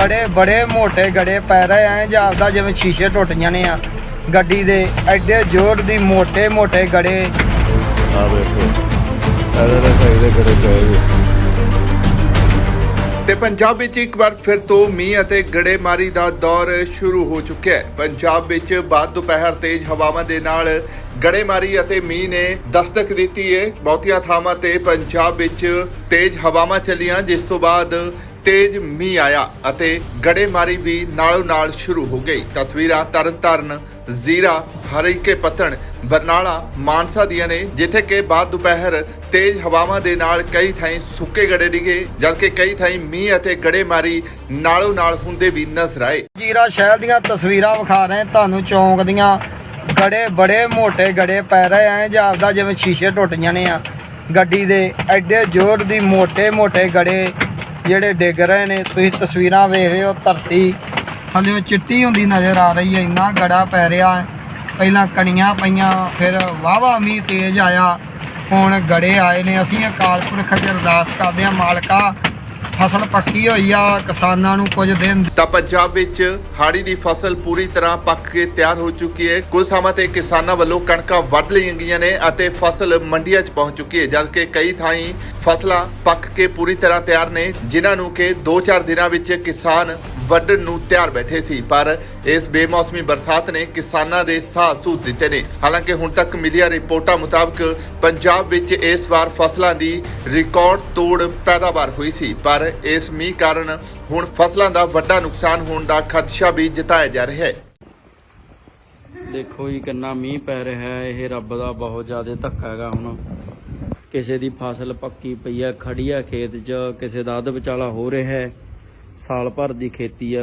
ਗੜੇ ਬੜੇ ਮੋਟੇ ਗੜੇ ਪੈ ਰਹੇ ਐ ਜਾਪਦਾ ਜਿਵੇਂ ਸ਼ੀਸ਼ੇ ਟੁੱਟ ਜਾਣੇ ਆ। ਗੱਡੀ ਦੇ ਐਡੇ ਜ਼ੋਰ ਦੀ ਮੋਟੇ ਮੋਟੇ ਗੜੇ। ਆ ਵੇਖੋ ਇਹਦੇ ਨਾਲ ਚਾਹੀਦੇ ਕਰੇ ਚਾਹੀਦੇ ਤੇ ਪੰਜਾਬ ਵਿੱਚ ਇੱਕ ਵਾਰ ਫਿਰ ਤੋਂ ਮੀਂਹ ਅਤੇ ਗੜੇਮਾਰੀ ਦਾ ਦੌਰ ਸ਼ੁਰੂ ਹੋ ਚੁੱਕਿਆ ਹੈ। ਪੰਜਾਬ ਵਿੱਚ ਬਾਅਦ ਦੁਪਹਿਰ ਤੇਜ਼ ਹਵਾਵਾਂ ਦੇ ਨਾਲ ਗੜੇਮਾਰੀ ਅਤੇ ਮੀਂਹ ਨੇ ਦਸਤਕ ਦਿੱਤੀ ਹੈ। ਬਹੁਤੀਆਂ ਥਾਵਾਂ ਤੇ ਪੰਜਾਬ ਵਿੱਚ ਤੇਜ਼ ਹਵਾਵਾਂ ਚੱਲੀਆਂ ਜਿਸ ਤੋਂ ਬਾਅਦ ਤੇਜ਼ ਮੀਂਹ ਆਇਆ ਅਤੇ ਗੜੇਮਾਰੀ ਵੀ ਨਾਲੋਂ ਨਾਲ ਸ਼ੁਰੂ ਹੋ ਗਈ। ਤਸਵੀਰਾਂ ਤਰਨਤਾਰਨ ਜ਼ੀਰਾ, ਹਰੀਕੇ ਪੱਤਣ, ਬਰਨਾਲਾ, ਮਾਨਸਾ ਦੀਆਂ ਨੇ, ਜਿੱਥੇ ਕਿ ਬਾਅਦ ਦੁਪਹਿਰ ਤੇਜ਼ ਹਵਾਵਾਂ ਦੇ ਨਾਲ ਕਈ ਥਾਈਂ ਸੁੱਕੇ ਗੜੇ ਡਿਗੇ, ਜਦਕਿ ਕਈ ਥਾਈਂ ਮੀਂਹ ਅਤੇ ਗੜੇਮਾਰੀ ਨਾਲੋਂ ਨਾਲ ਹੁੰਦੇ ਵੀ ਨਜ਼ਰ ਆਏ। ਜੀਰਾ ਸ਼ਹਿਰ ਦੀਆਂ ਤਸਵੀਰਾਂ ਵਿਖਾ ਰਹੇ ਤੁਹਾਨੂੰ ਚੌਂਕ ਦੀਆਂ ਗੜੇ ਬੜੇ ਮੋਟੇ ਗੜੇ ਪੈ ਰਹੇ ਐ ਜਾਪਦਾ ਜਿਵੇਂ ਸ਼ੀਸ਼ੇ ਟੁੱਟ ਜਾਣੇ ਆ। ਗੱਡੀ ਦੇ ਐਡੇ ਜ਼ੋਰ ਦੀ ਮੋਟੇ ਮੋਟੇ ਗੜੇ ਜਿਹੜੇ ਡਿੱਗ ਰਹੇ ਨੇ, ਤੁਸੀਂ ਤਸਵੀਰਾਂ ਵੇਖ ਰਹੇ ਹੋ, ਧਰਤੀ ਥੱਲੇ ਚਿੱਟੀ ਹੁੰਦੀ ਨਜ਼ਰ ਆ ਰਹੀ ਹੈ, ਇੰਨਾ ਗੜਾ ਪੈ ਰਿਹਾ ਹੈ। ਪਹਿਲਾਂ ਕਣੀਆਂ ਪਈਆਂ, ਫਿਰ ਵਾਵਾ ਮੀਂਹ ਤੇਜ਼ ਆਇਆ, ਹੁਣ ਗੜੇ ਆਏ ਨੇ। ਅਸੀਂ ਅਕਾਲ ਪੁਰਖ ਅੱਗੇ ਅਰਦਾਸ ਕਰਦੇ ਹਾਂ, ਮਾਲਕਾ ਫਸਲ ਪੱਕੀ ਹੋਈ ਆ, ਕਿਸਾਨਾਂ ਨੂੰ ਕੁਝ ਦਿਨ ਤਾਂ ਪੰਜਾਬ ਵਿੱਚ ਹਾੜੀ ਦੀ ਫਸਲ ਪੂਰੀ ਤਰ੍ਹਾਂ ਪੱਕ ਕੇ ਤਿਆਰ ਹੋ ਚੁੱਕੀ ਹੈ। ਕੁਝ ਥਾਵਾਂ ਤੇ ਕਿਸਾਨਾਂ ਵੱਲੋਂ ਕਣਕਾਂ ਵੱਢ ਲਈਆਂ ਗਈਆਂ ਨੇ ਅਤੇ ਫਸਲ ਮੰਡੀਆਂ 'ਚ ਪਹੁੰਚ ਚੁੱਕੀ ਹੈ, ਜਦਕਿ ਕਈ ਥਾਈਂ ਫਸਲਾਂ ਪੱਕ ਕੇ ਪੂਰੀ ਤਰ੍ਹਾਂ ਤਿਆਰ ਨੇ, ਜਿਨ੍ਹਾਂ ਨੂੰ ਕਿ 2-4 ਦਿਨਾਂ ਵਿੱਚ ਕਿਸਾਨ ਵੱਢਣ ਨੂੰ ਤਿਆਰ ਬੈਠੇ ਸੀ, ਪਰ ਇਸ ਬੇਮੌਸਮੀ ਬਰਸਾਤ ਨੇ ਕਿਸਾਨਾਂ ਦੇ ਸਾਹ ਸੂਤ ਦਿੱਤੇ ਨੇ। ਹਾਲਾਂਕਿ ਹੁਣ ਤੱਕ ਮਿਲੀਆਂ ਰਿਪੋਰਟਾਂ ਮੁਤਾਬਕ ਪੰਜਾਬ ਵਿੱਚ ਇਸ ਵਾਰ ਫਸਲਾਂ ਦੀ ਰਿਕਾਰਡ ਤੋੜ ਪੈਦਾਵਾਰ ਹੋਈ ਸੀ, ਪਰ ਇਸ ਮੀਂਹ ਕਾਰਨ ਹੁਣ ਫਸਲਾਂ ਦਾ ਵੱਡਾ ਨੁਕਸਾਨ ਹੋਣ ਦਾ ਖਦਸ਼ਾ ਵੀ ਜਤਾਇਆ ਜਾ ਰਿਹਾ ਹੈ। ਦੇਖੋ ਜੀ, ਕਿੰਨਾ ਮੀਂਹ ਪੈ ਰਿਹਾ ਹੈ। ਇਹ ਰੱਬ ਦਾ ਬਹੁਤ ਜ਼ਿਆਦਾ ਧੱਕਾ ਹੈਗਾ ਹੁਣ। ਕਿਸੇ ਦੀ ਫਸਲ ਪੱਕੀ ਪਈ ਹੈ, ਖੜੀ ਹੈ ਖੇਤ 'ਚ, ਕਿਸੇ ਦਾ ਅੱਧ ਵਿਚਾਲਾ ਹੋ ਰਿਹਾ ਹੈ। ਸਾਲ ਭਰ ਦੀ ਖੇਤੀ ਹੈ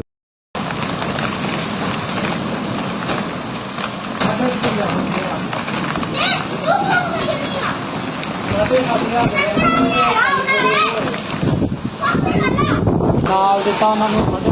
ਨਾਲ ਦਿੱਤਾ ਉਹਨਾਂ ਨੂੰ।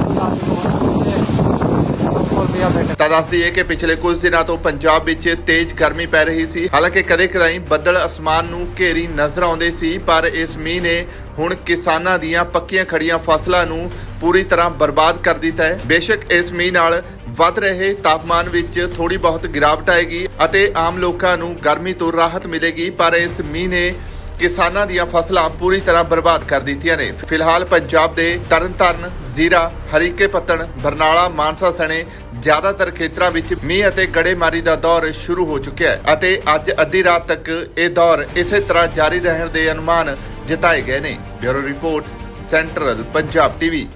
ਸਾਡੇ ਪੰਜਾਬ ਤਾਂ ਦੱਸ ਦਈਏ ਕਿ ਪਿਛਲੇ ਕੁਝ ਦਿਨਾਂ ਤੋਂ ਪੰਜਾਬ ਵਿੱਚ ਤੇਜ਼ ਗਰਮੀ ਪੈ ਰਹੀ ਸੀ। ਹਾਲਾਂਕਿ ਕਦੇ-ਕਦਾਈ ਬੱਦਲ ਅਸਮਾਨ ਨੂੰ ਘੇਰੀ ਨਜ਼ਰ ਆਉਂਦੇ ਸੀ, ਪਰ ਇਸ ਮੀਂਹ ਨੇ ਹੁਣ ਕਿਸਾਨਾਂ ਦੀਆਂ ਪੱਕੀਆਂ ਖੜੀਆਂ ਫਸਲਾਂ ਨੂੰ ਪੂਰੀ ਤਰ੍ਹਾਂ ਬਰਬਾਦ ਕਰ ਦਿੱਤਾ ਹੈ। ਬੇਸ਼ੱਕ ਇਸ ਮੀਂਹ ਨਾਲ ਵੱਧ ਰਹੇ ਤਾਪਮਾਨ ਵਿੱਚ ਥੋੜੀ ਬਹੁਤ ਗਿਰਾਵਟ ਆਏਗੀ ਅਤੇ ਆਮ ਲੋਕਾਂ ਨੂੰ ਗਰਮੀ ਤੋਂ ਰਾਹਤ ਮਿਲੇਗੀ, ਪਰ ਇਸ ਮੀਂਹ ਨੇ ਕਿਸਾਨਾਂ ਦੀਆਂ ਫਸਲਾਂ ਪੂਰੀ ਤਰ੍ਹਾਂ ਬਰਬਾਦ ਕਰ ਦਿੱਤੀਆਂ ਨੇ। ਫਿਲਹਾਲ ਪੰਜਾਬ ਦੇ ਤਰਨਤਾਰਨ ਜ਼ੀਰਾ, ਹਰੀਕੇ ਪੱਤਣ, ਬਰਨਾਲਾ, ਮਾਨਸਾ ਸਣੇ ਜ਼ਿਆਦਾਤਰ ਖੇਤਰਾਂ ਵਿੱਚ ਮੀਂਹ ਅਤੇ ਗੜੇਮਾਰੀ ਦਾ ਦੌਰ ਸ਼ੁਰੂ ਹੋ ਚੁੱਕਿਆ ਹੈ ਅਤੇ ਅੱਜ ਅੱਧੀ ਰਾਤ ਤੱਕ ਇਹ ਦੌਰ ਇਸੇ ਤਰ੍ਹਾਂ ਜਾਰੀ ਰਹਿਣ ਦੇ ਅਨੁਮਾਨ ਜਤਾਏ ਗਏ ਨੇ। Bureau report, central Punjab TV.